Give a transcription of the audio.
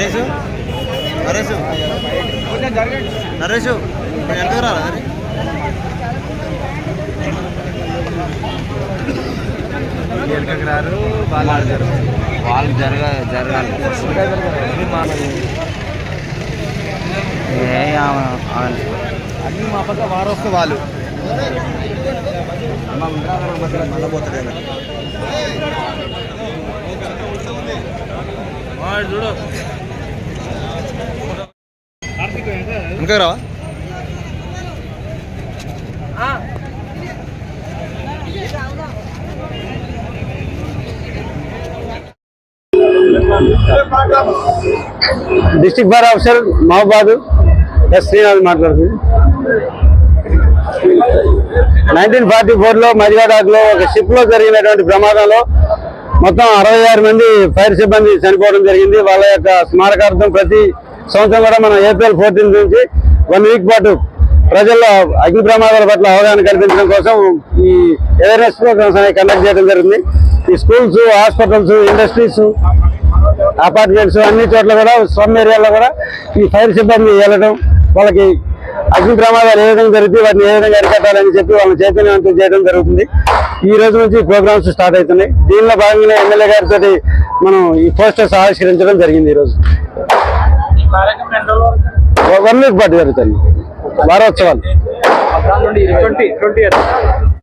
నరేష్? నరేష్? ఎంతకు రారా మరి? వెనకకి రారు వాళ్ళు ఆడతారు. వాళ్ళు జరగ జరగాలి. అన్ని మా పక్క వారు వస్తే వాళ్ళు మళ్ళీ పోతాడు ఇంకా రావా district bar officer Mahabad. S Srinath మాట్లాడుతుంది. నైన్టీన్ ఫార్టీ ఫోర్లో మజిగాడాక్లో ఒక షిప్లో జరిగినటువంటి ప్రమాదంలో మొత్తం అరవై ఆరు మంది ఫైర్ సిబ్బంది చనిపోవడం జరిగింది. వాళ్ళ యొక్క స్మారకార్థం ప్రతి సంవత్సరం కూడా మనం ఏప్రిల్ ఫోర్టీన్త్ నుంచి వన్ వీక్ పాటు ప్రజల్లో అగ్ని ప్రమాదాల పట్ల అవగాహన కల్పించడం కోసం ఈ అవేర్నెస్ ప్రోగ్రామ్స్ అనేవి కండక్ట్ చేయడం జరిగింది ఈ స్కూల్స్ హాస్పిటల్స్ ఇండస్ట్రీస్ అపార్ట్మెంట్స్ అన్ని చోట్ల కూడా స్వమ్ ఏరియాలో కూడా ఈ ఫైర్ సిబ్బంది వెళ్ళడం వాళ్ళకి అగ్ని ప్రమాదాలు ఏ విధంగా జరిగితే వాటిని ఏ విధంగా అరికట్టాలని చెప్పి వాళ్ళని చైతన్యవంతం చేయడం జరుగుతుంది. ఈ రోజు నుంచి ప్రోగ్రామ్స్ స్టార్ట్ అవుతున్నాయి. దీనిలో భాగంగా ఎమ్మెల్యే గారితో మనం ఈ పోస్టర్స్ ఆవిష్కరించడం జరిగింది ఈరోజు వన్ వీక్ పాటు జరుగుతుంది. వారోత్సవాలు.